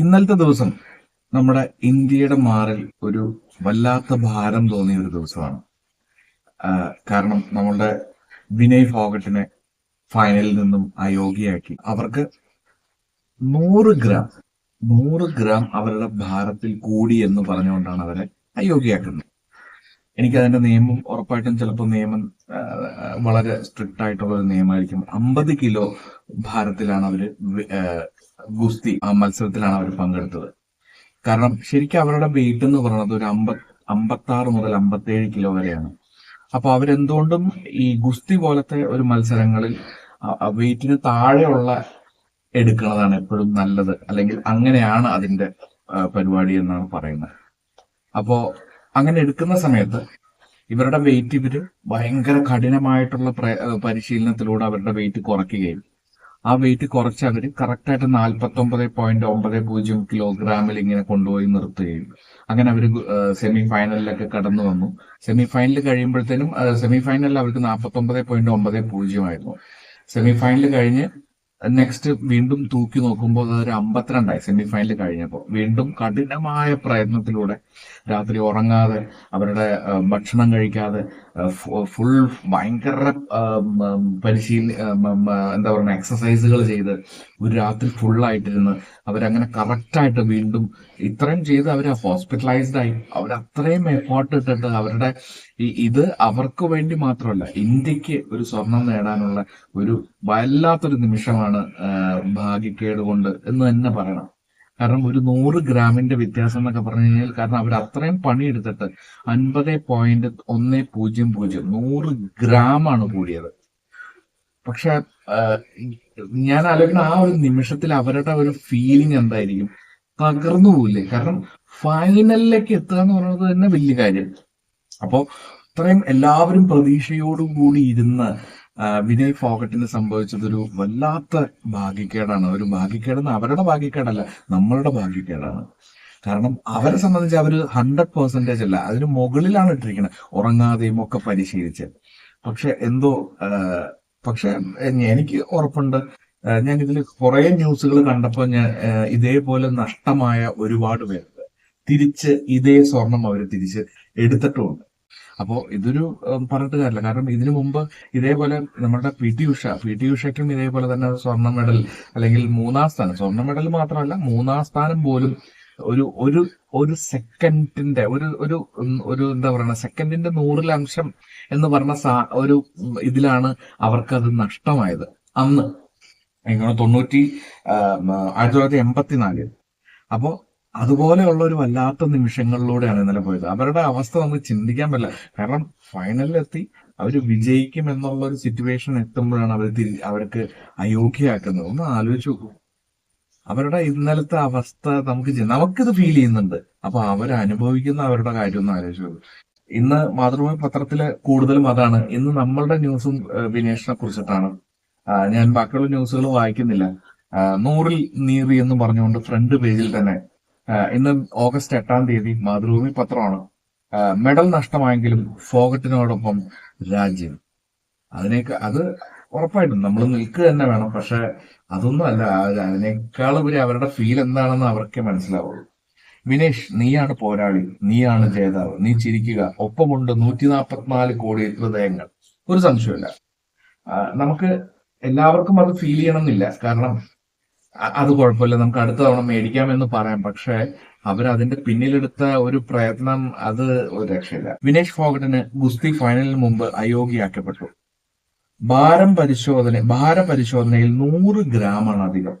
ഇന്നലത്തെ ദിവസം നമ്മുടെ ഇന്ത്യയുടെ മാറിൽ ഒരു വല്ലാത്ത ഭാരം തോന്നിയ ഒരു ദിവസമാണ്. കാരണം നമ്മളുടെ വിനയ് ഫോഗട്ടിനെ ഫൈനലിൽ നിന്നും അയോഗ്യയാക്കി. അവർക്ക് നൂറ് ഗ്രാം നൂറ് ഗ്രാം അവരുടെ ഭാരത്തിൽ കൂടി എന്ന് പറഞ്ഞുകൊണ്ടാണ് അവരെ അയോഗ്യയാക്കുന്നത്. എനിക്ക് അതിന്റെ നിയമം ഉറപ്പായിട്ടും ചിലപ്പോൾ നിയമം വളരെ സ്ട്രിക്റ്റ് ആയിട്ടുള്ള ഒരു നിയമമായിരിക്കും അമ്പത് കിലോ ഭാരത്തിലാണ് അവർ ഗുസ്തി മത്സരത്തിലാണ് അവർ പങ്കെടുത്തത്. കാരണം ശരിക്കും അവരുടെ വെയിറ്റ് എന്ന് പറയുന്നത് ഒരു അമ്പത് അമ്പത്തി ആറ് മുതൽ അമ്പത്തേഴ് കിലോ വരെയാണ്. അപ്പൊ അവരെന്തുകൊണ്ടും ഈ ഗുസ്തി പോലത്തെ ഒരു മത്സരങ്ങളിൽ വെയിറ്റിന് താഴെയുള്ള എടുക്കുന്നതാണ് എപ്പോഴും നല്ലത്. അല്ലെങ്കിൽ അങ്ങനെയാണ് അതിന്റെ പരിപാടി എന്നാണ് പറയുന്നത്. അപ്പോ അങ്ങനെ എടുക്കുന്ന സമയത്ത് ഇവരുടെ വെയിറ്റ് ഇവർ ഭയങ്കര കഠിനമായിട്ടുള്ള പരിശീലനത്തിലൂടെ അവരുടെ വെയിറ്റ് കുറയ്ക്കുകയും ആ വെയിറ്റ് കുറച്ച് അവർ കറക്റ്റായിട്ട് നാൽപ്പത്തി ഒമ്പത് പോയിന്റ് ഒമ്പത് പൂജ്യം കിലോഗ്രാമിൽ ഇങ്ങനെ കൊണ്ടുപോയി നിർത്തുകയും. അങ്ങനെ അവർ സെമി ഫൈനലിലൊക്കെ കടന്നു വന്നു. സെമി ഫൈനൽ കഴിയുമ്പോഴത്തേനും സെമി ഫൈനലിൽ അവർക്ക് നാൽപ്പത്തി ഒമ്പത് പോയിന്റ് ഒമ്പത് പൂജ്യമായിരുന്നു സെമി ഫൈനൽ കഴിഞ്ഞ് നെക്സ്റ്റ് വീണ്ടും തൂക്കി നോക്കുമ്പോൾ അതൊരു അമ്പത്തിരണ്ടായി സെമി ഫൈനൽ കഴിഞ്ഞപ്പോൾ വീണ്ടും കഠിനമായ പ്രയത്നത്തിലൂടെ രാത്രി ഉറങ്ങാതെ അവരുടെ ഭക്ഷണം കഴിക്കാതെ ഫുൾ ഭയങ്കര പരിശീല എന്താ പറയുക എക്സസൈസുകൾ ചെയ്ത് ഒരു രാത്രി ഫുള്ളായിട്ടിരുന്ന് അവരങ്ങനെ കറക്റ്റായിട്ട് വീണ്ടും ഇത്രയും ചെയ്ത് അവർ ഹോസ്പിറ്റലൈസ്ഡ് ആയി. അവർ അത്രയും എഫോർട്ട് ഇട്ടിട്ട് അവരുടെ ഇത് അവർക്ക് വേണ്ടി മാത്രമല്ല ഇന്ത്യയ്ക്ക് ഒരു സ്വർണം നേടാനുള്ള ഒരു വല്ലാത്തൊരു നിമിഷമാണ് ഭാഗ്യക്കേട് കൊണ്ട് എന്ന് തന്നെ പറയണം. കാരണം ഒരു നൂറ് ഗ്രാമിന്റെ വ്യത്യാസം എന്നൊക്കെ പറഞ്ഞു കഴിഞ്ഞാൽ കാരണം അവർ അത്രയും പണിയെടുത്തിട്ട് അൻപത് പോയിന്റ് ഒന്ന് പൂജ്യം പൂജ്യം നൂറ് ഗ്രാമാണ് കൂടിയത്. പക്ഷെ ഞാൻ ആലോചിക്കുന്ന ആ ഒരു നിമിഷത്തിൽ അവരുടെ ഒരു ഫീലിംഗ് എന്തായിരിക്കും? തകർന്നു പോകില്ലേ കാരണം ഫൈനലിലേക്ക് എത്തുക എന്ന് പറയുന്നത് തന്നെ വലിയ കാര്യം. അപ്പോ ഇത്രയും എല്ലാവരും പ്രതീക്ഷയോടും കൂടി ഇരുന്ന് വിനയ് ഫോഗട്ടിന് സംഭവിച്ചതൊരു വല്ലാത്ത ഭാഗ്യക്കേടാണ്. ഒരു ഭാഗ്യക്കേടെന്ന് അവരുടെ ഭാഗ്യക്കേടല്ല നമ്മളുടെ ഭാഗ്യക്കേടാണ്. കാരണം അവരെ സംബന്ധിച്ച് അവർ ഹൺഡ്രഡ് പെർസെന്റേജ് അല്ല അതിന് മുകളിലാണ് ഇട്ടിരിക്കുന്നത് ഉറങ്ങാതെയും ഒക്കെ പരിശീലിച്ച്. പക്ഷെ എന്തോ പക്ഷെ എനിക്ക് ഉറപ്പുണ്ട്. ഞാൻ ഇതിൽ കുറെ ന്യൂസുകൾ കണ്ടപ്പോൾ ഞാൻ ഇതേപോലെ നഷ്ടമായ ഒരുപാട് പേരുണ്ട്. തിരിച്ച് ഇതേ സ്വർണം അവർ തിരിച്ച് എടുത്തിട്ടുമുണ്ട്. അപ്പോ ഇതൊരു പറഞ്ഞിട്ട് കാര്യമില്ല. കാരണം ഇതിനു മുമ്പ് ഇതേപോലെ നമ്മുടെ P T Usha P T ഉഷയ്ക്കും ഇതേപോലെ തന്നെ സ്വർണ മെഡൽ അല്ലെങ്കിൽ മൂന്നാം സ്ഥാനം സ്വർണ മെഡൽ മാത്രമല്ല മൂന്നാം സ്ഥാനം പോലും ഒരു ഒരു ഒരു സെക്കൻഡിന്റെ ഒരു ഒരു ഒരു എന്താ പറയണ സെക്കൻഡിന്റെ നൂറിലംശം എന്ന് പറഞ്ഞ ഒരു ഇതിലാണ് അവർക്കത് നഷ്ടമായത്. അന്ന് തൊണ്ണൂറ്റി ആയിരത്തി തൊള്ളായിരത്തി എൺപത്തിനാലിൽ. അപ്പോ അതുപോലെയുള്ള ഒരു വല്ലാത്ത നിമിഷങ്ങളിലൂടെയാണ് ഇന്നലെ പോയത്. അവരുടെ അവസ്ഥ നമുക്ക് ചിന്തിക്കാൻ പറ്റില്ല. കാരണം ഫൈനലിലെത്തി അവർ വിജയിക്കും എന്നുള്ള ഒരു സിറ്റുവേഷൻ എത്തുമ്പോഴാണ് അവർ അവർക്ക് അയോഗ്യയാക്കുന്നത്. ഒന്ന് ആലോചിച്ച് നോക്കൂ. അവരുടെ ഇന്നലത്തെ അവസ്ഥ നമുക്ക് നമുക്കിത് ഫീൽ ചെയ്യുന്നുണ്ട്. അപ്പൊ അവർ അനുഭവിക്കുന്ന അവരുടെ കാര്യം ഒന്ന് ആലോചിച്ച് നോക്കൂ. ഇന്ന് മാതൃഭൂമി പത്രത്തിൽ കൂടുതലും അതാണ്. ഇന്ന് നമ്മളുടെ ന്യൂസും വിനേഷിനെ കുറിച്ചിട്ടാണ്. ഞാൻ ബാക്കിയുള്ള ന്യൂസുകൾ വായിക്കുന്നില്ല. നൂറിൽ നീറി എന്ന് പറഞ്ഞുകൊണ്ട് ഫ്രണ്ട് പേജിൽ തന്നെ ഇന്ന് ഓഗസ്റ്റ് എട്ടാം തീയതി മാതൃഭൂമി പത്രമാണ്. മെഡൽ നഷ്ടമായെങ്കിലും ഫോഗട്ടിനോടൊപ്പം രാജ്യം. അതിനേക്ക് അത് ഉറപ്പായിട്ടും നമ്മൾ നിൽക്കുക തന്നെ വേണം. പക്ഷെ അതൊന്നും അല്ല. അതിനേക്കാളുപരി അവരുടെ ഫീൽ എന്താണെന്ന് അവർക്കേ മനസ്സിലാവുള്ളൂ. വിനേഷ് നീയാണ് പോരാളി. നീയാണ് ജേതാവ്. നീ ചിരിക്കുക. ഒപ്പമുണ്ട് നൂറ്റി നാൽപ്പത്തിനാല് കോടി ഹൃദയങ്ങൾ. ഒരു സംശയമില്ല നമുക്ക് എല്ലാവർക്കും അത് ഫീൽ ചെയ്യണമെന്നില്ല. കാരണം അത് കുഴപ്പമില്ല. നമുക്ക് അടുത്ത തവണ മേടിക്കാമെന്ന് പറയാം. പക്ഷേ അതിന്റെ പിന്നിലെടുത്ത ഒരു പ്രയത്നം അത് ഒരു രക്ഷയില്ല. വിനേഷ് ഫോഗട്ടിന് ഗുസ്തി ഫൈനലിന് മുമ്പ് അയോഗ്യയാക്കപ്പെട്ടു. ഭാരം പരിശോധന ഭാര പരിശോധനയിൽ നൂറ് ഗ്രാമാണ് അധികം.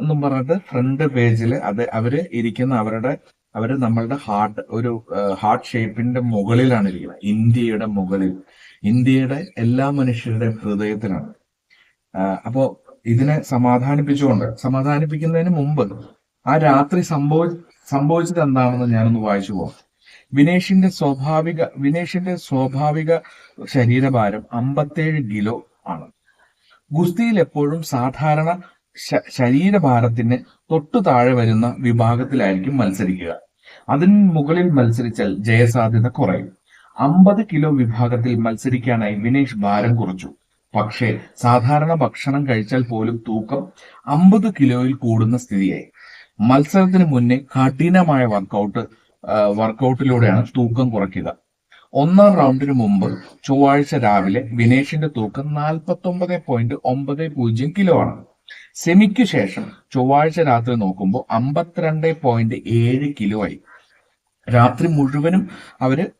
എന്നും പറഞ്ഞിട്ട് ഫ്രണ്ട് പേജിൽ അത് അവർ ഇരിക്കുന്ന അവരുടെ അവർ നമ്മളുടെ ഹാർട്ട് ഒരു ഹാർട്ട് ഷേപ്പിന്റെ മുകളിലാണ് ഇരിക്കുന്നത്. ഇന്ത്യയുടെ മുകളിൽ. ഇന്ത്യയുടെ എല്ലാ മനുഷ്യരുടെയും ഹൃദയത്തിലാണ്. അപ്പോ ഇതിനെ സമാധാനിപ്പിച്ചുകൊണ്ട് സമാധാനിപ്പിക്കുന്നതിന് മുമ്പ് ആ രാത്രി സംഭവ സംഭവിച്ചത് എന്താണെന്ന് ഞാനൊന്ന് വായിച്ചു പോകാം വിനേഷിന്റെ സ്വാഭാവിക വിനേഷിന്റെ സ്വാഭാവിക ശരീരഭാരം അമ്പത്തേഴ് കിലോ ആണ്. ഗുസ്തിയിൽ എപ്പോഴും സാധാരണ ശരീരഭാരത്തിന് തൊട്ടു താഴെ വരുന്ന വിഭാഗത്തിലായിരിക്കും മത്സരിക്കുക. അതിന് മുകളിൽ മത്സരിച്ചാൽ ജയസാധ്യത കുറയും. അമ്പത് കിലോ വിഭാഗത്തിൽ മത്സരിക്കാനായി വിനേഷ് ഭാരം കുറച്ചു. പക്ഷേ സാധാരണ ഭക്ഷണം കഴിച്ചാൽ പോലും തൂക്കം അമ്പത് കിലോയിൽ കൂടുന്ന സ്ഥിതിയായി. മത്സരത്തിന് മുന്നേ കഠിനമായ വർക്കൗട്ട് വർക്കൗട്ടിലൂടെയാണ് തൂക്കം കുറയ്ക്കുക. ഒന്നാം റൗണ്ടിന് മുമ്പ് ചൊവ്വാഴ്ച രാവിലെ വിനേഷിന്റെ തൂക്കം നാൽപ്പത്തി ഒമ്പത് പോയിന്റ് ഒമ്പത് പൂജ്യം കിലോ ആണ്. സെമിക്ക് ശേഷം ചൊവ്വാഴ്ച രാത്രി നോക്കുമ്പോൾ അമ്പത്തിരണ്ട് പോയിന്റ് ഏഴ് കിലോ ആയി. രാത്രി മുഴുവനും അവർ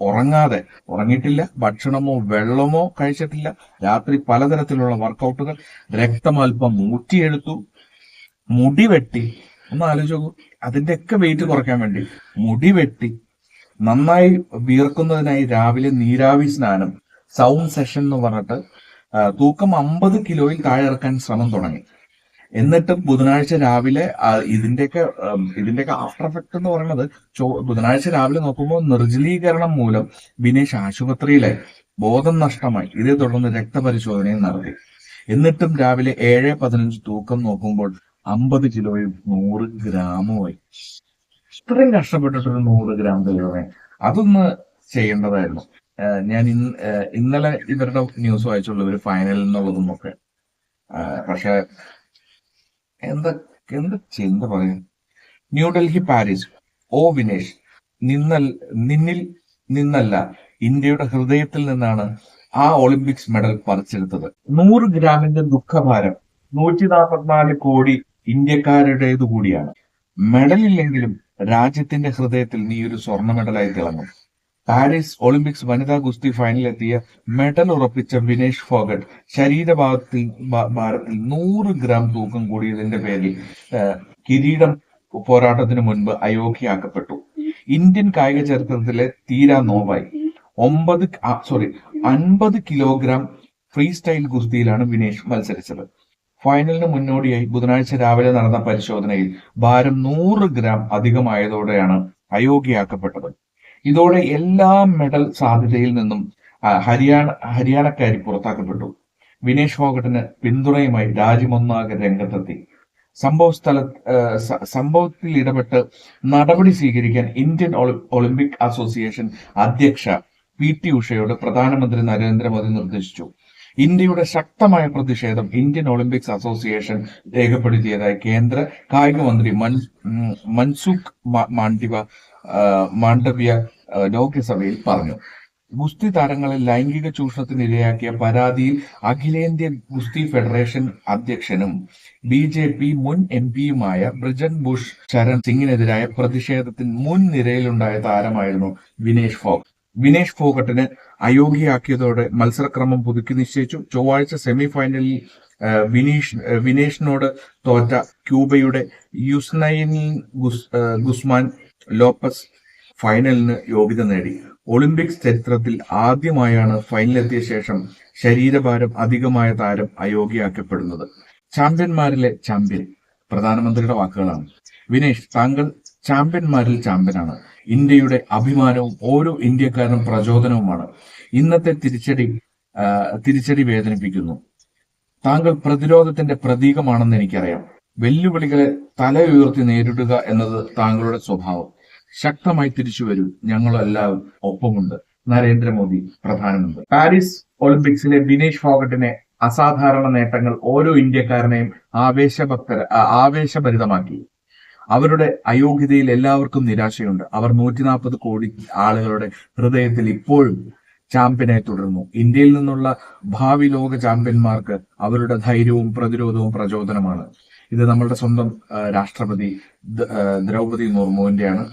ഉറങ്ങാതെ ഉറങ്ങിയിട്ടില്ല ഭക്ഷണമോ വെള്ളമോ കഴിച്ചിട്ടില്ല. രാത്രി പലതരത്തിലുള്ള വർക്കൗട്ടുകൾ രക്തമൽപ്പം മൂറ്റിയെടുത്തു മുടി വെട്ടി. ഒന്ന് ആലോചിച്ച് നോക്കൂ വെയിറ്റ് കുറയ്ക്കാൻ വേണ്ടി മുടി വെട്ടി. നന്നായി വീർക്കുന്നതിനായി രാവിലെ നീരാവി സ്നാനം. സൗണ്ട് സെഷൻ എന്ന് പറഞ്ഞിട്ട് തൂക്കം അമ്പത് കിലോയിൽ താഴെ ഇറക്കാൻ ശ്രമം തുടങ്ങി. എന്നിട്ടും ബുധനാഴ്ച രാവിലെ ഇതിന്റെയൊക്കെ ഇതിന്റെയൊക്കെ ആഫ്റ്റർ എഫക്ട് എന്ന് പറയുന്നത് ബുധനാഴ്ച രാവിലെ നോക്കുമ്പോൾ നിർജലീകരണം മൂലം ബിനേഷ് ആശുപത്രിയിലെ ബോധം നഷ്ടമായി. ഇതേ തുടർന്ന് രക്തപരിശോധനയും നടത്തി. എന്നിട്ടും രാവിലെ ഏഴ് പതിനഞ്ച് തൂക്കം നോക്കുമ്പോൾ അമ്പത് കിലോയും നൂറ് ഗ്രാമുമായി. ഇത്രയും കഷ്ടപ്പെട്ടിട്ടൊരു നൂറ് ഗ്രാം ദൈവമേ അതൊന്ന് ചെയ്യേണ്ടതായിരുന്നു. ഞാൻ ഇന്ന് ഇന്നലെ ഇവരുടെ ന്യൂസ് വായിച്ചുള്ളൂ ഒരു ഫൈനലിൽ നിന്നുള്ളതും ഒക്കെ. പക്ഷെ എന്താ എന്താ ചിന്ത പറയാ ന്യൂഡൽഹി പാരീസ്. ഓ വിനേഷ് നിന്നൽ നിന്നിൽ നിന്നല്ല ഇന്ത്യയുടെ ഹൃദയത്തിൽ നിന്നാണ് ആ ഒളിമ്പിക്സ് മെഡൽ പറിച്ചെടുത്തത്. നൂറ് ഗ്രാമിന്റെ ദുഃഖഭാരം നൂറ്റി നാൽപ്പത്തിനാല് കോടി ഇന്ത്യക്കാരുടേതു കൂടിയാണ്. മെഡലില്ലെങ്കിലും രാജ്യത്തിന്റെ ഹൃദയത്തിൽ നീ ഒരു സ്വർണ മെഡലായി തിളങ്ങും. പാരീസ് ഒളിമ്പിക്സ് വനിതാ ഗുസ്തി ഫൈനലിലെത്തിയ മെഡൽ ഉറപ്പിച്ച വിനേഷ് ഫോഗട്ട് ശരീരഭാഗത്തിൽ ഭാരത്തിൽ നൂറ് ഗ്രാം തൂക്കം കൂടിയതിന്റെ പേരിൽ കിരീടം പോരാട്ടത്തിന് മുൻപ് അയോഗ്യയാക്കപ്പെട്ടു. ഇന്ത്യൻ കായിക ചരിത്രത്തിലെ തീരാ നോവായി. ഒമ്പത് സോറി അൻപത് കിലോഗ്രാം ഫ്രീ സ്റ്റൈൽ ഗുസ്തിയിലാണ് വിനേഷ് മത്സരിച്ചത്. ഫൈനലിന് മുന്നോടിയായി ബുധനാഴ്ച രാവിലെ നടന്ന പരിശോധനയിൽ ഭാരം നൂറ് ഗ്രാം അധികമായതോടെയാണ് അയോഗ്യയാക്കപ്പെട്ടത്. ഇതോടെ എല്ലാ മെഡൽ സാധ്യതയിൽ നിന്നും ഹരിയാണ ഹരിയാന ഹരിയാനക്കാരി പുറത്താക്കപ്പെട്ടു. വിനേഷ് ഫോഗട്ടിന് പിന്തുണയുമായി രാജ്യമൊന്നാകെ രംഗത്തെത്തി. സംഭവ സ്ഥല സംഭവത്തിൽ ഇടപെട്ട് നടപടി സ്വീകരിക്കാൻ ഇന്ത്യൻ ഒളിമ്പിക് അസോസിയേഷൻ അധ്യക്ഷ പി ടി ഉഷയോട് പ്രധാനമന്ത്രി നരേന്ദ്രമോദി നിർദ്ദേശിച്ചു. ഇന്ത്യയുടെ ശക്തമായ പ്രതിഷേധം ഇന്ത്യൻ ഒളിമ്പിക്സ് അസോസിയേഷൻ രേഖപ്പെടുത്തിയതായി കേന്ദ്ര കായിക മന്ത്രി മൻസുഖ് മാണ്ഡിവ മാണ്ഡവ്യ ലോക്യസഭയിൽ പറഞ്ഞു. ഗുസ്തി താരങ്ങളെ ലൈംഗിക ചൂഷണത്തിന് ഇരയാക്കിയ പരാതിയിൽ അഖിലേന്ത്യ ഗുസ്തി ഫെഡറേഷൻ അധ്യക്ഷനും ബി ജെ പി മുൻ എം പിയുമായ ബ്രിജൻ ബുഷ് ശരൺ സിംഗിനെതിരായ പ്രതിഷേധത്തിന് മുൻ നിരയിലുണ്ടായ താരമായിരുന്നു വിനേഷ് ഫോഗ്. വിനേഷ് ഫോഗട്ടിന് അയോഗ്യയാക്കിയതോടെ മത്സരക്രമം പുതുക്കി നിശ്ചയിച്ചു. ചൊവ്വാഴ്ച സെമി ഫൈനലിൽ വിനീഷ് വിനേഷിനോട് തോറ്റ ക്യൂബയുടെ യുസ്നൈൻ ഗുസ് ഗുസ്മാൻ ലോപ്പസ് ഫൈനലിന് യോഗ്യത നേടി. ഒളിമ്പിക്സ് ചരിത്രത്തിൽ ആദ്യമായാണ് ഫൈനലിലെത്തിയ ശേഷം ശരീരഭാരം അധികമായ താരം അയോഗ്യയാക്കപ്പെടുന്നത്. ചാമ്പ്യന്മാരിലെ ചാമ്പ്യൻ പ്രധാനമന്ത്രിയുടെ വാക്കുകളാണ്. വിനേഷ് താങ്കൾ ചാമ്പ്യന്മാരിൽ ചാമ്പ്യനാണ്. ഇന്ത്യയുടെ അഭിമാനവും ഓരോ ഇന്ത്യക്കാരനും പ്രചോദനവുമാണ്. ഇന്നത്തെ തിരിച്ചടി തിരിച്ചടി വേദനിപ്പിക്കുന്നു. താങ്കൾ പ്രതിരോധത്തിന്റെ പ്രതീകമാണെന്ന് എനിക്കറിയാം. വെല്ലുവിളികളെ തല ഉയർത്തി നേരിടുക എന്നത് താങ്കളുടെ സ്വഭാവം. ശക്തമായി തിരിച്ചു വരൂ. ഞങ്ങളെല്ലാവരും ഒപ്പമുണ്ട്. നരേന്ദ്രമോദി പ്രധാനമന്ത്രി. പാരീസ് ഒളിമ്പിക്സിലെ വിനേഷ് ഫോഗട്ടിനെ അസാധാരണ നേട്ടങ്ങൾ ഓരോ ഇന്ത്യക്കാരനെയും ആവേശഭക്തര ആ- ആവേശഭരിതമാക്കി. അവരുടെ അയോഗ്യതയിൽ എല്ലാവർക്കും നിരാശയുണ്ട്. അവർ നൂറ്റി നാൽപ്പത് കോടി ആളുകളുടെ ഹൃദയത്തിൽ ഇപ്പോഴും ചാമ്പ്യനായി തുടരുന്നു. ഇന്ത്യയിൽ നിന്നുള്ള ഭാവി ലോക ചാമ്പ്യന്മാർക്ക് അവരുടെ ധൈര്യവും പ്രതിരോധവും പ്രചോദനമാണ്. ഇത് നമ്മളുടെ സ്വന്തം രാഷ്ട്രപതി ദ്രൗപതി മുർമുവിന്റെയാണ്.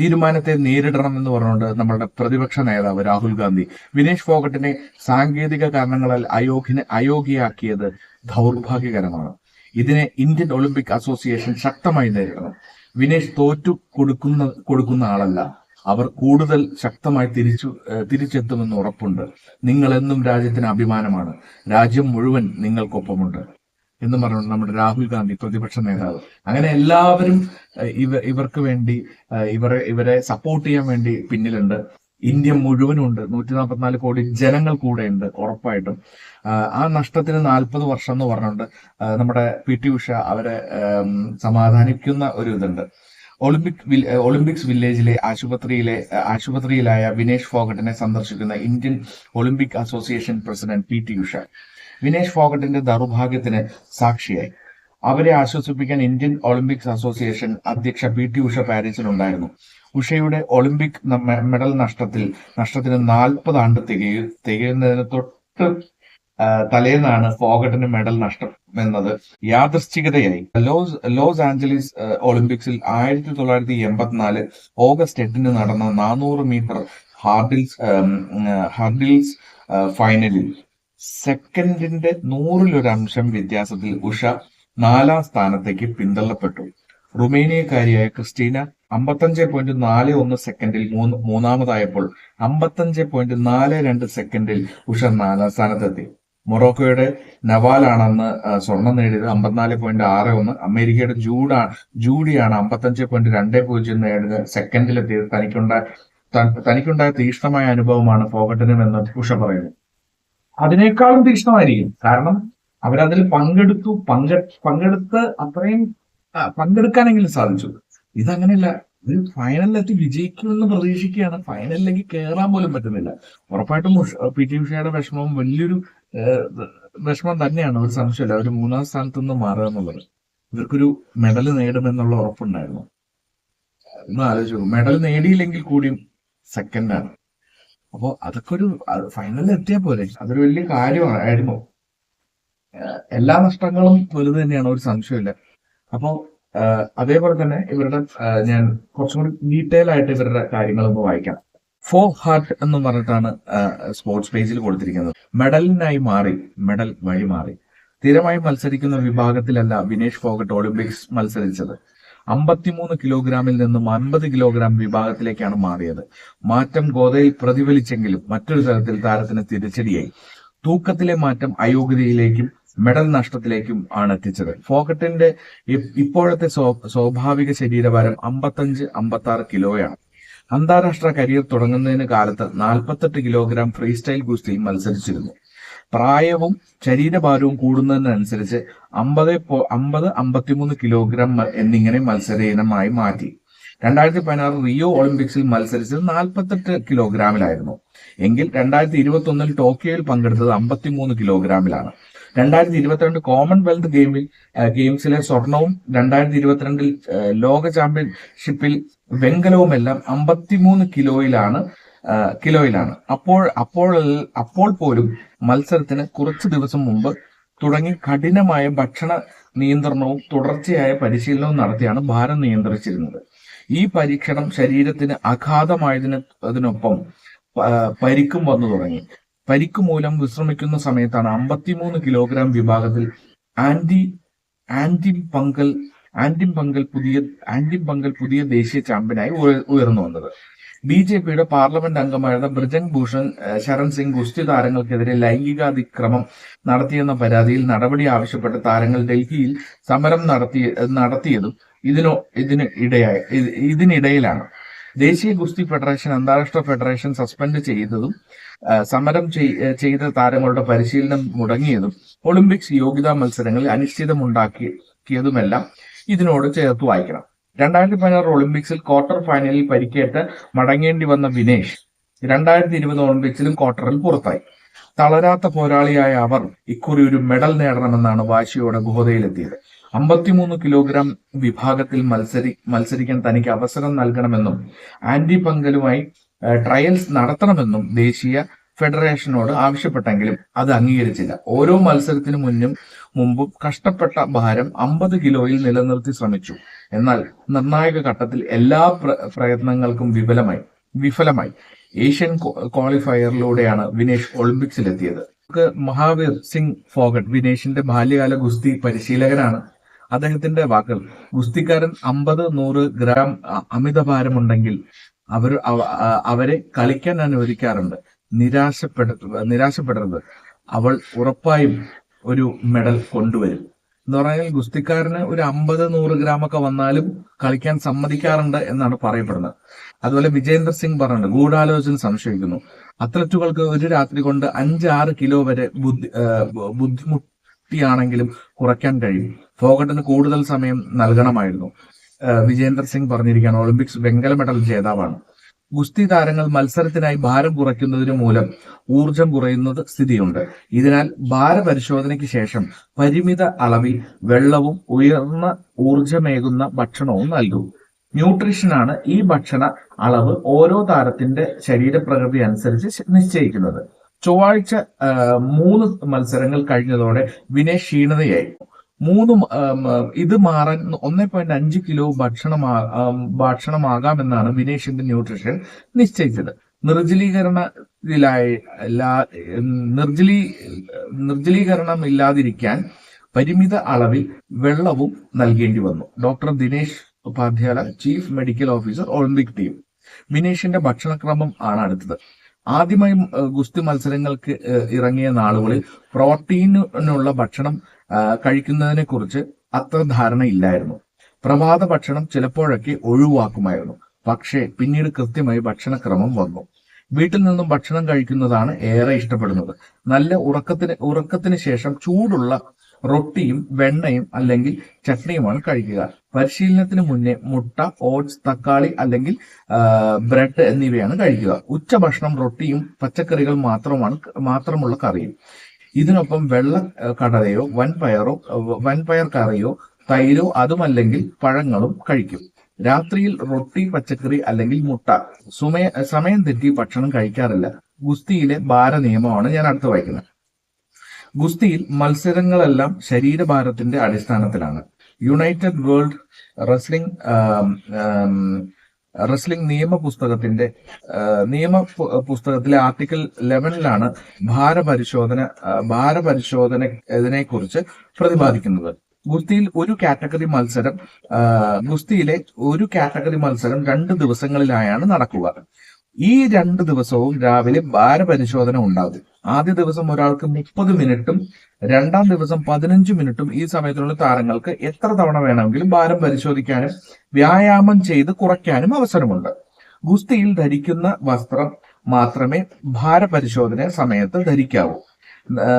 തീരുമാനത്തെ നേരിടണം എന്ന് പറഞ്ഞുകൊണ്ട് നമ്മളുടെ പ്രതിപക്ഷ നേതാവ് രാഹുൽ ഗാന്ധി വിനേഷ് ഫോഗട്ടിനെ സാങ്കേതിക കാരണങ്ങളാൽ അയോഗ്യനെ അയോഗ്യയാക്കിയത് ദൗർഭാഗ്യകരമാണ്. ഇതിനെ ഇന്ത്യൻ ഒളിമ്പിക് അസോസിയേഷൻ ശക്തമായി നേരിടണം. വിനേഷ് തോറ്റു കൊടുക്കുന്ന കൊടുക്കുന്ന ആളല്ല. അവർ കൂടുതൽ ശക്തമായി തിരിച്ചു തിരിച്ചെത്തുമെന്ന് ഉറപ്പുണ്ട്. നിങ്ങളെന്നും രാജ്യത്തിന് അഭിമാനമാണ്. രാജ്യം മുഴുവൻ നിങ്ങൾക്കൊപ്പമുണ്ട്. എന്ന് പറഞ്ഞു നമ്മുടെ രാഹുൽ ഗാന്ധി പ്രതിപക്ഷ നേതാവ്. അങ്ങനെ എല്ലാവരും ഇവ ഇവർക്ക് വേണ്ടി ഇവരെ ഇവരെ സപ്പോർട്ട് ചെയ്യാൻ വേണ്ടി പിന്നിലുണ്ട്. ഇന്ത്യ മുഴുവനുണ്ട് നൂറ്റി നാൽപ്പത്തിനാല് കോടി ജനങ്ങൾ കൂടെ ഉണ്ട് ഉറപ്പായിട്ടും. ആ നഷ്ടത്തിന് നാൽപ്പത് വർഷം എന്ന് പറഞ്ഞുകൊണ്ട് നമ്മുടെ പി ടി ഉഷ അവരെ സമാധാനിക്കുന്ന ഒരു ഇതുണ്ട്. ഒളിമ്പിക് ഒളിമ്പിക്സ് വില്ലേജിലെ ആശുപത്രിയിലെ ആശുപത്രിയിലായ വിനേഷ് ഫോഗട്ടിനെ സന്ദർശിക്കുന്ന Indian Olympic association president P T Usha. Vinesh ഫോഗട്ടിന്റെ ദൗർഭാഗ്യത്തിന് സാക്ഷിയായി. അവരെ ആശ്വസിപ്പിക്കാൻ ഇന്ത്യൻ ഒളിമ്പിക്സ് അസോസിയേഷൻ അധ്യക്ഷ പി ടി ഉഷ പാരീസിലുണ്ടായിരുന്നു. ഉഷയുടെ ഒളിമ്പിക് മെഡൽ നഷ്ടത്തിൽ നഷ്ടത്തിന് നാൽപ്പത് ആണ്ട് തികയ തികയുന്നതിന് തൊട്ട് തലേന്നാണ് ഫോഗട്ടിന് മെഡൽ നഷ്ടം എന്നത് യാദൃശ്ചികതയായി. ലോസ് ലോസ് ആഞ്ചലീസ് ഒളിമ്പിക്സിൽ ആയിരത്തി തൊള്ളായിരത്തി എൺപത്തിനാല് ഓഗസ്റ്റ് എട്ടിന് നടന്ന നാനൂറ് മീറ്റർ ഹാർഡിൽസ് ഹാർഡിൽസ് ഫൈനലിൽ സെക്കൻഡിന്റെ നൂറിലൊരംശം വ്യത്യാസത്തിൽ ഉഷ നാലാം സ്ഥാനത്തേക്ക് പിന്തള്ളപ്പെട്ടു. റുമേനിയക്കാരിയായ ക്രിസ്റ്റീന അമ്പത്തഞ്ച് പോയിന്റ് നാല് ഒന്ന് സെക്കൻഡിൽ മൂന്ന് മൂന്നാമതായപ്പോൾ അമ്പത്തഞ്ച് പോയിന്റ് നാല് രണ്ട് സെക്കൻഡിൽ ഉഷ നാലാം സ്ഥാനത്തെത്തി. മൊറോക്കോയുടെ നവാലാണ് അന്ന് ആ, സ്വർണം നേടിയത് അമ്പത്തിനാല് പോയിന്റ് ആറ് ഒന്ന്. അമേരിക്കയുടെ ജൂഡാ ജൂഡിയാണ് അമ്പത്തഞ്ച് പോയിന്റ് രണ്ട് പൂജ്യം നേടുക സെക്കൻഡിലെത്തിയത് തനിക്കുണ്ടായ തനിക്കുണ്ടായ തീക്ഷ്ണമായ അനുഭവമാണ് ഫോഗട്ടിനും എന്ന് ഉഷ പറയുന്നു അതിനേക്കാളും തീക്ഷ്ണമായിരിക്കും. കാരണം അവരതിൽ പങ്കെടുത്തു പങ്ക പങ്കെടുത്ത് അത്രയും പങ്കെടുക്കാനെങ്കിലും സാധിച്ചു. ഇതങ്ങനെയല്ല. ഇത് ഫൈനലിലെത്തി വിജയിക്കുമെന്ന് പ്രതീക്ഷിക്കുകയാണ്. ഫൈനലിലേക്ക് കയറാൻ പോലും പറ്റുന്നില്ല. ഉറപ്പായിട്ടും പി ടി ഉഷയുടെ വിഷമം വലിയൊരു വിഷമം തന്നെയാണ്. ഒരു സംശയമില്ല. ഒരു മൂന്നാം സ്ഥാനത്ത് നിന്ന് മാറുക എന്നുള്ളത്. ഇവർക്കൊരു മെഡൽ നേടുമെന്നുള്ള ഉറപ്പുണ്ടായിരുന്നു. ഒന്ന് ആലോചിച്ചു മെഡൽ നേടിയില്ലെങ്കിൽ കൂടിയും സെക്കൻഡാണ് അപ്പോ അതൊക്കെ ഒരു ഫൈനലിൽ എത്തിയ പോലെ അതൊരു വലിയ കാര്യമായിരുന്നു എല്ലാ നഷ്ടങ്ങളും വലുത് തന്നെയാണ് ഒരു സംശയമില്ല അപ്പോ അതേപോലെ തന്നെ ഇവരുടെ ഞാൻ കുറച്ചും കൂടി ഡീറ്റെയിൽ ആയിട്ട് ഇവരുടെ കാര്യങ്ങളൊന്ന് വായിക്കാം. ഫോ ഹാർട്ട് എന്ന് പറഞ്ഞിട്ടാണ് സ്പോർട്സ് പേജിൽ കൊടുത്തിരിക്കുന്നത്. മെഡലിനായി മാറി മെഡൽ വഴി മാറി. സ്ഥിരമായി മത്സരിക്കുന്ന വിഭാഗത്തിലല്ല വിനേഷ് ഫോഗട്ട് ഒളിമ്പിക്സ് മത്സരിച്ചത്. അമ്പത്തിമൂന്ന് കിലോഗ്രാമിൽ നിന്നും അൻപത് കിലോഗ്രാം വിഭാഗത്തിലേക്കാണ് മാറിയത്. മാറ്റം ഗോതയിൽ പ്രതിഫലിച്ചെങ്കിലും മറ്റൊരു തരത്തിൽ താരത്തിന് തിരിച്ചടിയായി. തൂക്കത്തിലെ മാറ്റം അയോഗ്യതയിലേക്കും മെഡൽ നഷ്ടത്തിലേക്കും ആണ് എത്തിച്ചത്. ഫോക്കറ്റിന്റെ ഇപ്പോഴത്തെ സ്വാഭാവിക ശരീരഭാരം അമ്പത്തഞ്ച് അമ്പത്തി ആറ് കിലോയാണ്. അന്താരാഷ്ട്ര കരിയർ തുടങ്ങുന്നതിന് കാലത്ത് നാൽപ്പത്തെട്ട് കിലോഗ്രാം ഫ്രീ സ്റ്റൈൽ ഗുസ്തിയിൽ മത്സരിച്ചിരുന്നു. പ്രായവും ശരീരഭാരവും കൂടുന്നതിനനുസരിച്ച് അമ്പത് അമ്പത് അമ്പത്തിമൂന്ന് കിലോഗ്രാം എന്നിങ്ങനെ മത്സര ഇനമായി മാറ്റി. രണ്ടായിരത്തി പതിനാറ് റിയോ ഒളിമ്പിക്സിൽ മത്സരിച്ചത് നാൽപ്പത്തെട്ട് കിലോഗ്രാമിലായിരുന്നു എങ്കിൽ രണ്ടായിരത്തി ഇരുപത്തി ഒന്നിൽ ടോക്കിയോയിൽ പങ്കെടുത്തത് അമ്പത്തിമൂന്ന് കിലോഗ്രാമിലാണ് രണ്ടായിരത്തി ഇരുപത്തിരണ്ട് കോമൺവെൽത്ത് ഗെയിമിൽ ഗെയിംസിലെ സ്വർണവും രണ്ടായിരത്തി ഇരുപത്തിരണ്ടിൽ ലോക ചാമ്പ്യൻഷിപ്പിൽ വെങ്കലവുമെല്ലാം അമ്പത്തിമൂന്ന് കിലോയിലാണ് കിലോയിലാണ്. അപ്പോൾ അപ്പോൾ അപ്പോൾ പോലും മത്സരത്തിന് കുറച്ച് ദിവസം മുമ്പ് തുടങ്ങി കഠിനമായ ഭക്ഷണ നിയന്ത്രണവും തുടർച്ചയായ പരിശീലനവും നടത്തിയാണ് ഭാരം നിയന്ത്രിച്ചിരുന്നത്. ഈ പരീക്ഷണം ശരീരത്തിന് അഗാധമായതിന് അതിനൊപ്പം പരിക്കും വന്നു തുടങ്ങി. പരിക്ക് മൂലം വിശ്രമിക്കുന്ന സമയത്താണ് അമ്പത്തിമൂന്ന് കിലോഗ്രാം വിഭാഗത്തിൽ ആന്റി ആന്റിം പങ്കൽ ആന്റിം പങ്കൽ പുതിയ ആന്റിം പങ്കൽ പുതിയ ദേശീയ ചാമ്പ്യനായി ഉയ- ഉയർന്നു വന്നത്. ബി ജെ പിയുടെ പാർലമെന്റ് അംഗമായിരുന്ന ബ്രിജംഗ് ഭൂഷൺ ശരൺ സിംഗ് ഗുസ്തി താരങ്ങൾക്കെതിരെ ലൈംഗികാതിക്രമം നടത്തിയെന്ന പരാതിയിൽ നടപടി ആവശ്യപ്പെട്ട് താരങ്ങൾ ഡൽഹിയിൽ സമരം നടത്തിയ നടത്തിയതും ഇതിനോ ഇതിന് ഇടയായ ഇതിനിടയിലാണ്. ദേശീയ ഗുസ്തി ഫെഡറേഷൻ അന്താരാഷ്ട്ര ഫെഡറേഷൻ സസ്പെൻഡ് ചെയ്തതും സമരം ചെയ്ത താരങ്ങളുടെ പരിശീലനം മുടങ്ങിയതും ഒളിമ്പിക്സ് യോഗ്യതാ മത്സരങ്ങളിൽ അനിശ്ചിതമുണ്ടാക്കിയതുമെല്ലാം ഇതിനോട് ചേർത്ത് വായിക്കണം. രണ്ടായിരത്തി പതിനാറ് ഒളിമ്പിക്സിൽ ക്വാർട്ടർ ഫൈനലിൽ പരിക്കേറ്റ് മടങ്ങേണ്ടി വന്ന വിനേഷ് രണ്ടായിരത്തി ഇരുപത് ഒളിമ്പിക്സിലും ക്വാർട്ടറിൽ പുറത്തായി. തളരാത്ത പോരാളിയായ അവർ ഇക്കുറി ഒരു മെഡൽ നേടണമെന്നാണ് വാശിയോടെ ഗുഹതയിലെത്തിയത്. അമ്പത്തിമൂന്ന് കിലോഗ്രാം വിഭാഗത്തിൽ മത്സരി മത്സരിക്കാൻ തനിക്ക് അവസരം നൽകണമെന്നും ആന്റി പങ്കലുമായി ട്രയൽസ് നടത്തണമെന്നും ദേശീയ ഫെഡറേഷനോട് ആവശ്യപ്പെട്ടെങ്കിലും അത് അംഗീകരിച്ചില്ല. ഓരോ മത്സരത്തിനു മുന്നും മുമ്പും കഷ്ടപ്പെട്ട ഭാരം അമ്പത് കിലോയിൽ നിലനിർത്തി ശ്രമിച്ചു. എന്നാൽ നിർണായക ഘട്ടത്തിൽ എല്ലാ പ്രയത്നങ്ങൾക്കും വിഫലമായി വിഫലമായി. ഏഷ്യൻ ക്വാ- ക്വാളിഫയറിലൂടെയാണ് വിനേഷ് ഒളിമ്പിക്സിലെത്തിയത്. മഹാവീർ സിംഗ് ഫോഗട്ട് വിനേഷിന്റെ ബാല്യകാല ഗുസ്തി പരിശീലകനാണ്. അദ്ദേഹത്തിന്റെ വാക്കുകൾ ഗുസ്തിക്കാരൻ അമ്പത് നൂറ് ഗ്രാം അമിത അമിതഭാരമുണ്ടെങ്കിൽ അവർ അവരെ കളിക്കാൻ അനുവദിക്കാറുണ്ട്. നിരാശപ്പെട നിരാശപ്പെടരുത് അവൾ ഉറപ്പായും ഒരു മെഡൽ കൊണ്ടുവരും. എന്ന് പറഞ്ഞാൽ ഗുസ്തിക്കാരന് ഒരു അമ്പത് നൂറ് ഗ്രാം ഒക്കെ വന്നാലും കളിക്കാൻ സമ്മതിക്കാറുണ്ട് എന്നാണ് പറയപ്പെടുന്നത്. അതുപോലെ വിജേന്ദർ സിംഗ് പറഞ്ഞിട്ടുണ്ട് ഗൂഢാലോചന സംശയിക്കുന്നു. അത്ലറ്റുകൾക്ക് ഒരു രാത്രി കൊണ്ട് അഞ്ച് ആറ് കിലോ വരെ ബുദ്ധി ബുദ്ധിമുട്ടിയാണെങ്കിലും കുറയ്ക്കാൻ കഴിയും. ഫോഗട്ടിന് കൂടുതൽ സമയം നൽകണമായിരുന്നു. വിജേന്ദർ സിംഗ് പറഞ്ഞിരിക്കുകയാണ് ഒളിമ്പിക്സ് വെങ്കല മെഡൽ ജേതാവാണ്. ഗുസ്തി താരങ്ങൾ മത്സരത്തിനായി ഭാരം കുറയ്ക്കുന്നതിനു മൂലം ഊർജം കുറയുന്നത് സ്ഥിതിയുണ്ട്. ഇതിനാൽ ഭാരപരിശോധനയ്ക്ക് ശേഷം പരിമിത അളവിൽ വെള്ളവും ഉയർന്ന ഊർജമേകുന്ന ഭക്ഷണവും നൽകും. ന്യൂട്രീഷനാണ് ഈ ഭക്ഷണ അളവ് ഓരോ താരത്തിന്റെ ശരീരപ്രകൃതി അനുസരിച്ച് നിശ്ചയിക്കുന്നത്. ചൊവ്വാഴ്ച മൂന്ന് മത്സരങ്ങൾ കഴിഞ്ഞതോടെ വിനയ് ക്ഷീണതയായി. മൂന്ന് ഇത് മാറാൻ ഒന്നേ പോയിന്റ് അഞ്ച് കിലോ ഭക്ഷണമാ ഭക്ഷണമാകാമെന്നാണ് വിനേഷിന്റെ ന്യൂട്രീഷൻ നിശ്ചയിച്ചത്. നിർജലീകരണത്തിലായി ലാ- നിർജലീ നിർജലീകരണം ഇല്ലാതിരിക്കാൻ പരിമിത അളവിൽ വെള്ളവും നൽകേണ്ടി വന്നു. Doctor Dinesh Upadhyaya chief medical officer Olympic team വിനേഷിന്റെ ഭക്ഷണക്രമം ആണ് അടുത്തത്. ആദ്യമായി ഗുസ്തി മത്സരങ്ങൾക്ക് ഇറങ്ങിയ നാളുകളിൽ പ്രോട്ടീനുള്ള ഭക്ഷണം കഴിക്കുന്നതിനെ കുറിച്ച് അത്ര ധാരണയില്ലായിരുന്നു പ്രഭാത ഭക്ഷണം ചിലപ്പോഴൊക്കെ ഒഴിവാക്കുമായിരുന്നു. പക്ഷേ പിന്നീട് കൃത്യമായി ഭക്ഷണക്രമം വന്നു. വീട്ടിൽ നിന്നും ഭക്ഷണം കഴിക്കുന്നതാണ് ഏറെ ഇഷ്ടപ്പെടുന്നത്. നല്ല ഉറക്കത്തിന് ഉറക്കത്തിന് ശേഷം ചൂടുള്ള റൊട്ടിയും വെണ്ണയും അല്ലെങ്കിൽ ചട്നിയുമാണ് കഴിക്കുക. പരിശീലനത്തിന് മുന്നേ മുട്ട ഓട്സ് തക്കാളി അല്ലെങ്കിൽ ബ്രെഡ് എന്നിവയാണ് കഴിക്കുക. ഉച്ചഭക്ഷണം റൊട്ടിയും പച്ചക്കറികൾ മാത്രമാണ് മാത്രമുള്ള കറിയും. ഇതിനൊപ്പം വെള്ള കടലയോ വൻപയറോ വൻപയർ കറിയോ തൈരോ അതുമല്ലെങ്കിൽ പഴങ്ങളും കഴിക്കും. രാത്രിയിൽ റൊട്ടി പച്ചക്കറി അല്ലെങ്കിൽ മുട്ട. സുമയ സമയം തെറ്റി ഭക്ഷണം കഴിക്കാറില്ല. ഗുസ്തിയിലെ ഭാര നിയമമാണ് ഞാൻ അടുത്ത് വായിക്കുന്നത്. ഗുസ്തിയിൽ മത്സരങ്ങളെല്ലാം ശരീരഭാരത്തിന്റെ അടിസ്ഥാനത്തിലാണ്. യുണൈറ്റഡ് വേൾഡ് റെസ്ലിംഗ് റെസ്ലിംഗ് നിയമ പുസ്തകത്തിന്റെ നിയമ പുസ്തകത്തിലെ ആർട്ടിക്കിൾ ലെവനിലാണ് ഭാരപരിശോധന ഭാരപരിശോധന ഇതിനെ കുറിച്ച് പ്രതിപാദിക്കുന്നത്. ഗുസ്തിയിൽ ഒരു കാറ്റഗറി മത്സരം ഗുസ്തിയിലെ ഒരു കാറ്റഗറി മത്സരം രണ്ട് ദിവസങ്ങളിലായാണ് നടക്കുക. ഈ രണ്ട് ദിവസവും രാവിലെ ഭാരപരിശോധന ഉണ്ടാകും. ആദ്യ ദിവസം ഒരാൾക്ക് മുപ്പത് മിനിറ്റും രണ്ടാം ദിവസം പതിനഞ്ച് മിനിറ്റും ഈ സമയത്തുള്ള താരങ്ങൾക്ക് എത്ര തവണ വേണമെങ്കിലും ഭാരം പരിശോധിക്കാനും വ്യായാമം ചെയ്ത് കുറയ്ക്കാനും അവസരമുണ്ട്. ഗുസ്തിയിൽ ധരിക്കുന്ന വസ്ത്രം മാത്രമേ ഭാരപരിശോധന സമയത്ത് ധരിക്കാവൂ.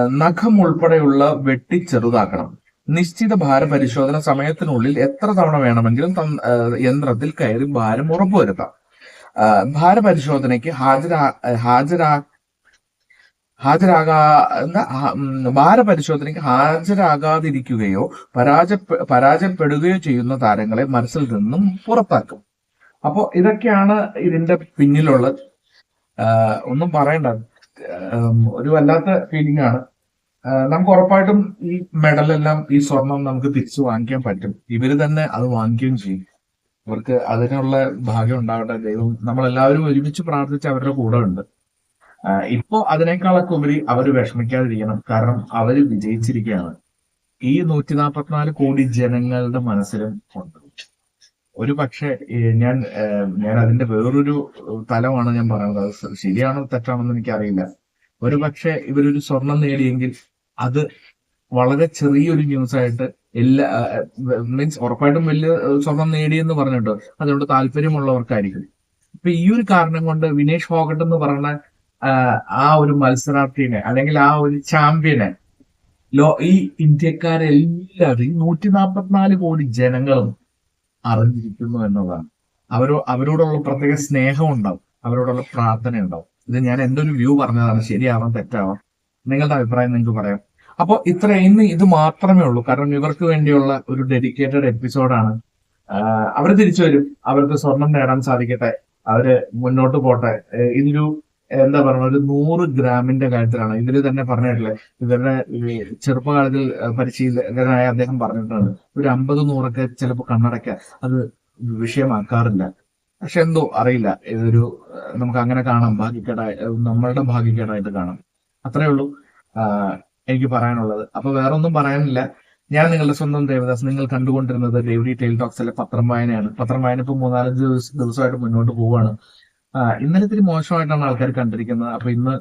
നഖം ഉൾപ്പെടെയുള്ള വെട്ടി ചെറുതാക്കണം. നിശ്ചിത ഭാരപരിശോധന സമയത്തിനുള്ളിൽ എത്ര തവണ വേണമെങ്കിലും യന്ത്രത്തിൽ കയറി ഭാരം ഉറപ്പുവരുത്താം. ഭാരപരിശോധനയ്ക്ക് ഹാജരാ ഹാജരാ ഹാജരാകാന്ന ഭാരപരിശോധനയ്ക്ക് ഹാജരാകാതിരിക്കുകയോ പരാജയ പരാജയപ്പെടുകയോ ചെയ്യുന്ന താരങ്ങളെ മനസ്സിൽ നിന്നും പുറത്താക്കും. അപ്പോൾ ഇതൊക്കെയാണ് ഇതിന്റെ പിന്നിലുള്ളത്. ഒന്നും പറയണ്ട. ഒരു വല്ലാത്ത ഫീലിംഗ് ആണ്. നമുക്ക് ഉറപ്പായിട്ടും ഈ മെഡലെല്ലാം ഈ സ്വർണം നമുക്ക് തിരിച്ചു വാങ്ങിക്കാൻ പറ്റും. ഇവർ തന്നെ അത് വാങ്ങിക്കുകയും ചെയ്യും. ഇവർക്ക് അതിനുള്ള ഭാഗ്യം ഉണ്ടാവട്ടെ ദൈവം നമ്മളെല്ലാവരും ഒരുമിച്ച് പ്രാർത്ഥിച്ച് അവരുടെ കൂടെ ഉണ്ട്. ഇപ്പോ അതിനേക്കാളൊക്കെ ഉപരി അവർ വിഷമിക്കാതിരിക്കണം. കാരണം അവർ വിജയിച്ചിരിക്കുകയാണ്. ഈ നൂറ്റി നാൽപ്പത്തിനാല് കോടി ജനങ്ങളുടെ മനസ്സിലും ഉണ്ട്. ഒരു പക്ഷേ ഞാൻ ഞാൻ അതിന്റെ വേറൊരു തലമാണ് ഞാൻ പറയുന്നത്. അത് ശരിയാണോ തെറ്റാണെന്ന് എനിക്കറിയില്ല. ഒരു പക്ഷേ ഇവരൊരു സ്വർണം നേടിയെങ്കിൽ അത് വളരെ ചെറിയൊരു ന്യൂസ് ആയിട്ട് എല്ലാ മീൻസ് ഉറപ്പായിട്ടും വലിയ സ്വർണം നേടിയെന്ന് പറഞ്ഞിട്ട്. അതിനോട് താല്പര്യമുള്ളവർക്കായിരിക്കും. ഇപ്പൊ ഈ ഒരു കാരണം കൊണ്ട് വിനേഷ് ഫോഗട്ട് എന്ന് പറയുന്ന ആ ഒരു മത്സരാർത്ഥിനെ അല്ലെങ്കിൽ ആ ഒരു ചാമ്പ്യനെ ലോ ഈ ഇന്ത്യക്കാരെല്ലാവരും ഈ നൂറ്റി നാൽപ്പത്തിനാല് കോടി ജനങ്ങളും അറിഞ്ഞിരിക്കുന്നു എന്നതാണ്. അവരോ അവരോടുള്ള പ്രത്യേക സ്നേഹം ഉണ്ടാവും. അവരോടുള്ള പ്രാർത്ഥന ഉണ്ടാവും ഇത് ഞാൻ എന്തൊരു വ്യൂ പറഞ്ഞതാണ് ശരിയാവാം തെറ്റാവാം. നിങ്ങളുടെ അഭിപ്രായം നിങ്ങൾക്ക് പറയാം. അപ്പോൾ ഇത്ര ഇന്ന് ഇത് മാത്രമേ ഉള്ളൂ. കാരണം ഇവർക്ക് വേണ്ടിയുള്ള ഒരു ഡെഡിക്കേറ്റഡ് എപ്പിസോഡാണ് അവർ തിരിച്ചു വരും. അവർക്ക് സ്വർണം നേടാൻ സാധിക്കട്ടെ. അവർ മുന്നോട്ട് പോട്ടെ. ഇതിലൊരു എന്താ പറയുക ഒരു നൂറ് ഗ്രാമിന്റെ കാര്യത്തിലാണ്. ഇതിൽ തന്നെ പറഞ്ഞിട്ടില്ലേ? ഇവരുടെ ചെറുപ്പകാലത്തിൽ പരിശീലകനായ അദ്ദേഹം പറഞ്ഞിട്ടുണ്ട്. ഒരു അമ്പത് നൂറൊക്കെ ചിലപ്പോൾ കണ്ണടയ്ക്ക അത് വിഷയമാക്കാറില്ല. പക്ഷെ എന്തോ അറിയില്ല. ഇതൊരു നമുക്ക് അങ്ങനെ കാണാം. ഭാഗ്യക്കേടായി നമ്മളുടെ ഭാഗ്യക്കേടായിട്ട് കാണാം. അത്രേ ഉള്ളൂ. എനിക്ക് പറയാനുള്ളത്. അപ്പൊ വേറെ ഒന്നും പറയാനില്ല. ഞാൻ നിങ്ങളുടെ സ്വന്തം ദേവദാസ്. നിങ്ങൾ കണ്ടുകൊണ്ടിരുന്നത് ഡെയിലി ടെയിൽ ടോക്സിലെ പത്രം വായനയാണ്. പത്രം വായന ഇപ്പൊ മൂന്നാലഞ്ച് ദിവസം ദിവസമായിട്ട് മുന്നോട്ട് പോവുകയാണ്. ഇന്നലെ ഇത്തിരി മോശമായിട്ടാണ് ആൾക്കാർ കണ്ടിരിക്കുന്നത്. അപ്പൊ ഇന്ന്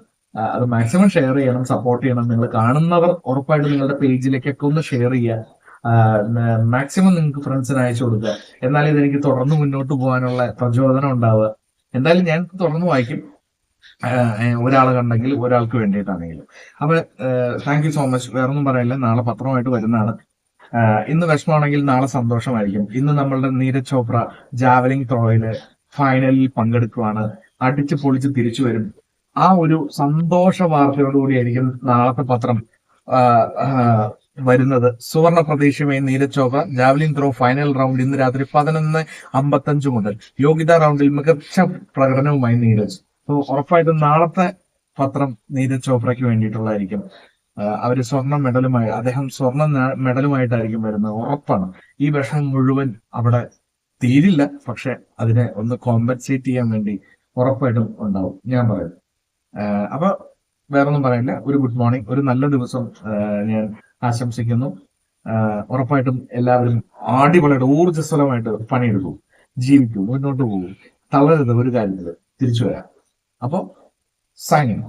അത് മാക്സിമം ഷെയർ ചെയ്യണം സപ്പോർട്ട് ചെയ്യണം. നിങ്ങൾ കാണുന്നവർ ഉറപ്പായിട്ട് നിങ്ങളുടെ പേജിലേക്കൊക്കെ ഒന്ന് ഷെയർ ചെയ്യുക. മാക്സിമം നിങ്ങൾക്ക് ഫ്രണ്ട്സിന് അയച്ചു കൊടുക്കുക. എന്നാൽ ഇതെനിക്ക് തുടർന്ന് മുന്നോട്ട് പോകാനുള്ള പ്രചോദനം ഉണ്ടാവുക. എന്തായാലും ഞാൻ തുടർന്ന് വായിക്കും. ഒരാളെ കണ്ടെങ്കിൽ ഒരാൾക്ക് വേണ്ടിയിട്ടാണെങ്കിലും. അപ്പൊ താങ്ക് യു സോ മച്ച് വേറൊന്നും പറയില്ല. നാളെ പത്രമായിട്ട് വരുന്നതാണ്. ഇന്ന് വിഷമമാണെങ്കിൽ നാളെ സന്തോഷമായിരിക്കും. ഇന്ന് നമ്മളുടെ നീരജ് ചോപ്ര ജാവലിംഗ് ത്രോയിൽ ഫൈനലിൽ പങ്കെടുക്കുവാണ്. അടിച്ച് പൊളിച്ച് തിരിച്ചു വരും. ആ ഒരു സന്തോഷ വാർത്തയോടുകൂടിയായിരിക്കും നാളത്തെ പത്രം വരുന്നത്. സുവർണ പ്രതീക്ഷയുമായി Neeraj Chopra javelin throw final round ഇന്ന് രാത്രി പതിനൊന്ന് അമ്പത്തഞ്ച് മുതൽ. യോഗ്യതാ റൗണ്ടിൽ മികച്ച പ്രകടനവുമായി നീരജ്. സോ ഉറപ്പായിട്ടും നാളത്തെ പത്രം നീരജ് ചോപ്രയ്ക്ക് വേണ്ടിയിട്ടുള്ളതായിരിക്കും. അവർ സ്വർണ മെഡലുമായി അദ്ദേഹം സ്വർണ മെഡലുമായിട്ടായിരിക്കും വരുന്നത്. ഉറപ്പാണ്. ഈ വിഷം മുഴുവൻ അവിടെ തീരില്ല. പക്ഷെ അതിനെ ഒന്ന് കോമ്പൻസേറ്റ് ചെയ്യാൻ വേണ്ടി ഉറപ്പായിട്ടും ഉണ്ടാവും. ഞാൻ പറയുന്നത് അപ്പൊ വേറൊന്നും പറയില്ല. ഒരു ഗുഡ് മോർണിംഗ് ഒരു നല്ല ദിവസം ഞാൻ ആശംസിക്കുന്നു. ഉറപ്പായിട്ടും എല്ലാവരും അടിപൊളിയായിട്ട് ഊർജസ്വലമായിട്ട് പണിയെടുക്കും. ജീവിക്കും മുന്നോട്ട് പോകും. തളരരുത് ഒരു കാര്യത്തിൽ. തിരിച്ചു വരാം. അപ്പൊ സൈനിങ്